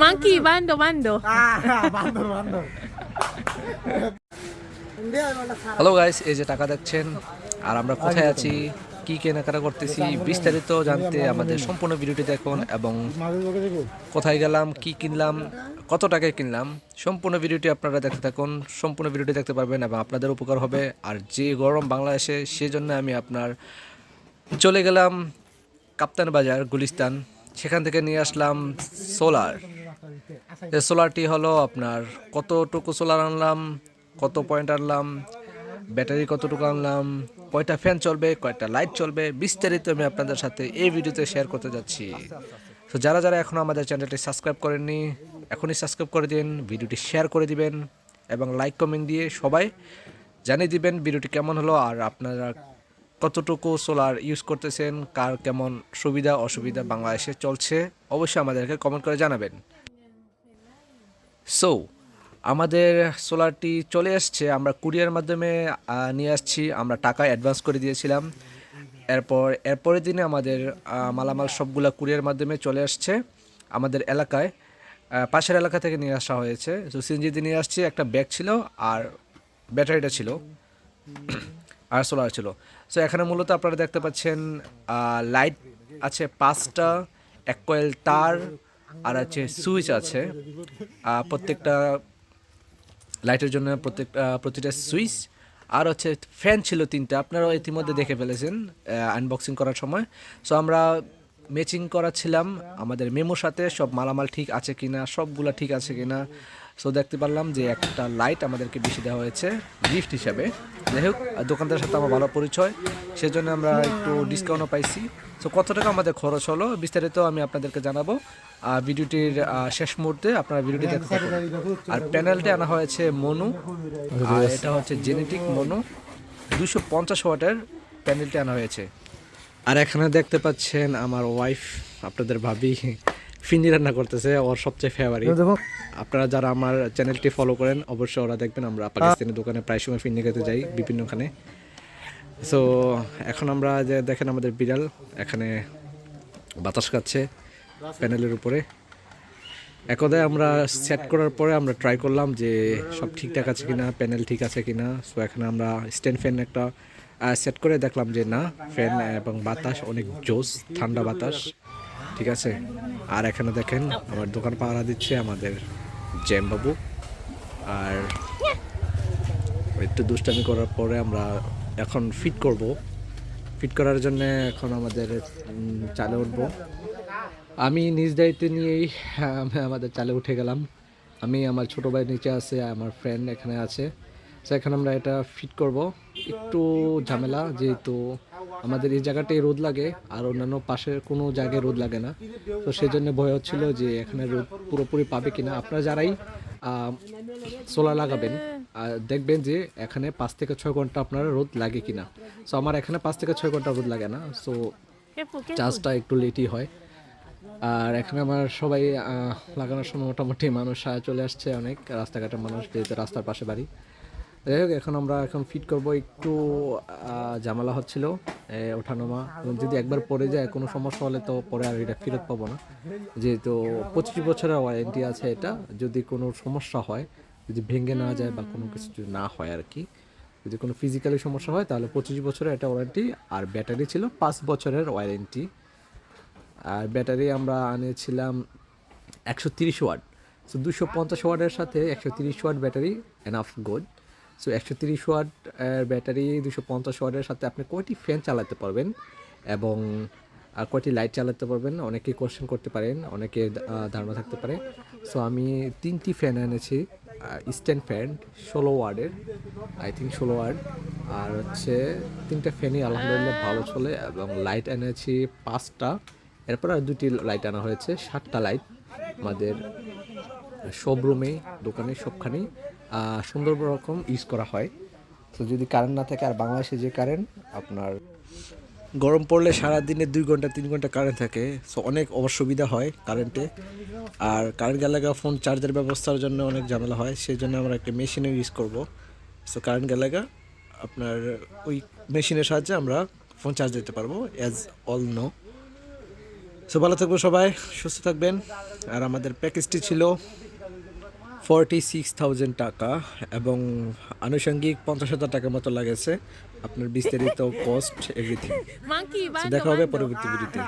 Monkey বান্ডো বান্ডো বান্দর বান্দর hello guys এই যে টাকা দেখছেন আর আমরা কোথায় আছি কি কেনাকাটা করতেছি বিস্তারিত জানতে আমাদের সম্পূর্ণ ভিডিওটি দেখুন এবং কোথায় গেলাম কি কিনলাম কত টাকায় কিনলাম সম্পূর্ণ ভিডিওটি আপনারা দেখতে থাকুন সম্পূর্ণ ভিডিওটি দেখতে পারবেন এবং আপনাদের উপকার হবে। আর যে গরম বাংলাদেশে সেজন্য আমি আপনার চলে গেলাম কাপ্তান বাজার গুলিস্তান। সেখান থেকে নিয়ে আসলাম সোলার। এই সোলারটি হলো আপনার কতটুকু সোলার আনলাম, কত পয়েন্ট আনলাম, ব্যাটারি কতটুকু আনলাম, কয়টা ফ্যান চলবে, কয়টা লাইট চলবে, বিস্তারিত আমি আপনাদের সাথে এই ভিডিওতে শেয়ার করতে যাচ্ছি। তো যারা যারা এখনও আমাদের চ্যানেলটি সাবস্ক্রাইব করেননি, এখনই সাবস্ক্রাইব করে দিন, ভিডিওটি শেয়ার করে দিবেন এবং লাইক কমেন্ট দিয়ে সবাই জানিয়ে দিবেন ভিডিওটি কেমন হলো আর আপনারা কতটুকু সোলার ইউজ করতেছেন, কার কেমন সুবিধা, অসুবিধা বাংলাদেশে চলছে, অবশ্যই আমাদেরকে কমেন্ট করে জানাবেন। সো আমাদের সোলারটি চলে আসছে, আমরা কুরিয়ার মাধ্যমে নিয়ে আসছি, আমরা টাকা অ্যাডভান্স করে দিয়েছিলাম। এরপর, এরপরের দিনে আমাদের মালামাল সবগুলা কুরিয়ার মাধ্যমে চলে আসছে, আমাদের এলাকায়। পাশের এলাকা থেকে নিয়ে আসা হয়েছে। তো সিএনজিতে নিয়ে আসছি, একটা ব্যাগ ছিল আর ব্যাটারিটা ছিল। আর সোলার ছিল। সো এখানে মূলত আপনারা দেখতে পাচ্ছেন লাইট আছে পাঁচটা, এক কয়েল তার, আর আছে সুইচ আছে। প্রত্যেকটা লাইটের জন্য প্রত্যেক প্রতিটা সুইচ আর হচ্ছে ফ্যান ছিল তিনটা। আপনারাও ইতিমধ্যে দেখে ফেলেছেন আনবক্সিং করার সময়। সো আমরা ম্যাচিং করাচ্ছিলাম। আমাদের মেমোর সাথে সব মালামাল ঠিক আছে কিনা, সবগুলা ঠিক আছে কিনা। সো দেখতে পারলাম যে একটা লাইট আমাদেরকে বেশি দেওয়া হয়েছে গিফট হিসাবে। যাই হোক দোকানদারের সাথে আমার ভালো পরিচয়, সেজন্য আমরা একটু ডিসকাউন্টও পাইছি। সো কত টাকা আমাদের খরচ হলো বিস্তারিত আমি আপনাদেরকে জানাব। আর ভিডিওটির শেষ মুহূর্তে আপনারা ভিডিওটি দেখতে আর প্যানেলটি আনা হয়েছে মনু, আর এটা হচ্ছে জেনেটিক মনু। দুশো পঞ্চাশ ওয়াটের প্যানেলটি আনা হয়েছে। আর এখানে দেখতে পাচ্ছেন আমার ওয়াইফ আপনাদের ভাবি ফিন্ডি রান্না করতেছে ওর সবচেয়ে ফেভারিট দেখো। আপনারা যারা আমার চ্যানেলটি ফলো করেন অবশ্যই ওরা দেখবেন আমরা পাকিস্তানি দোকানে প্রায় সময় ফিন্ডি খেতে যাই বিভিন্নখানে সো এখন আমরা যে দেখেন আমাদের বিড়াল এখানে বাতাস খাচ্ছে প্যানেলের উপরে। একদায় আমরা সেট করার পরে আমরা ট্রাই করলাম যে সব ঠিকঠাক আছে কিনা প্যানেল ঠিক আছে কিনা। সো এখানে আমরা স্ট্যান্ড ফ্যান একটা সেট করে দেখলাম যে না ফ্যান এবং বাতাস অনেক জোস ঠান্ডা বাতাস। ঠিক আছে? আর এখানে দেখেন, আমার দোকান পাহারা দিচ্ছে আমাদের জ্যাম বাবু আর একটু দুষ্টামি করার পরে আমরা এখন ফিট করব। ফিট করার জন্য এখন আমাদের চালে উঠব। আমি নিজ দায়িত্ব নিয়েই আমাদের চালে উঠে গেলাম। আমি, আমার ছোটো ভাই নিচে আছে, আমার ফ্রেন্ড এখানে আছে। তো এখানে আমরা এটা ফিট করব। একটু ঝামেলা, যেহেতু আমাদের এই জায়গাটায় রোদ লাগে, আর অন্যান্য পাশের কোনো জায়গায় রোদ লাগে না। তো সেই জন্য ভয় হচ্ছিল যে এখানে রোদ পুরোপুরি পাবে কিনা। আপনারা যারাই সোলার লাগাবেন। আর দেখবেন যে এখানে পাঁচ থেকে ছয় ঘণ্টা আপনার রোদ লাগে কিনা। সো আমার এখানে পাঁচ থেকে ছয় ঘণ্টা রোদ লাগে না। সো চার্জটা একটু লেটই হয়। আর এখানে আমার সবাই লাগানোর সময় মোটামুটি মানুষ চলে আসছে অনেক। রাস্তাঘাটের মানুষ যেহেতু রাস্তার পাশে বাড়ি। যাই হোক, এখন আমরা এখন ফিট করব একটু ঝামেলা হচ্ছিল ওঠানামা। যদি একবার পরে যায়, কোনো সমস্যা হলে তো পরে আর এটা ফেরত পাবো না। যেহেতু পঁচিশ বছরের ওয়ারেন্টি আছে এটা, যদি কোনো সমস্যা হয়, যদি ভেঙে না যায় বা কোনো কিছু না হয় আর কি, যদি কোনো ফিজিক্যালি সমস্যা হয়, তাহলে পঁচিশ বছরের একটা ওয়ারেন্টি আর ব্যাটারি ছিল পাঁচ বছরের ওয়ারেন্টি আর ব্যাটারি আমরা আনিয়েছিলাম একশো তিরিশ ওয়াট। সো দুশো পঞ্চাশ ওয়াটের সাথে একশো তিরিশ watt battery enough good so একশো তিরিশ ওয়াট ব্যাটারি দুশো পঞ্চাশ ওয়াটের সাথে আপনি কয়টি ফ্যান চালাতে পারবেন এবং আহ, কয়টি লাইট চালাতে পারবেন? অনেকে কোশ্চেন করতে পারেন অনেকে ধারণা থাকতে পারে। সো আমি তিনটি ফ্যান এনেছি স্ট্যান্ড ফ্যান ষোলো ওয়ার্ডের আই থিঙ্ক ষোলো ওয়ার্ড আর হচ্ছে তিনটা ফ্যানই আলহামদুলিল্লাহ ভালো চলে এবং লাইট এনেছি পাঁচটা। এরপর আর দুটি লাইট আনা হয়েছে সাতটা লাইট আমাদের সব রুমে দোকানে সবখানেই। সুন্দর রকম ইউজ করা হয়। তো যদি কারেন্ট না থাকে, আর বাংলাদেশে যে কারেন্ট আপনার গরম পড়লে সারা দিনে দুই ঘণ্টা, তিন ঘণ্টা কারেন্ট থাকে। সো অনেক অসুবিধা হয় কারেন্টে আর কারেন্ট গেলে ফোন চার্জের ব্যবস্থার জন্য অনেক ঝামেলা হয়। সেই জন্য আমরা একটা মেশিনও ইউজ করব। সো কারেন্ট গেলে আপনার ওই মেশিনের সাহায্যে আমরা ফোন চার্জ দিতে পারব অ্যাজ অল নো সো ভালো থাকব সবাই, সুস্থ থাকবেন। আর আমাদের প্যাকেজটি ছিল ফর্টি সিক্স থাউজেন্ড টাকা এবং আনুষঙ্গিক পঞ্চাশ হাজার টাকার মতো লাগেছে। আপনার বিস্তারিত কস্ট এভরিথিং দেখা হবে. পরবর্তী ভিডিওতে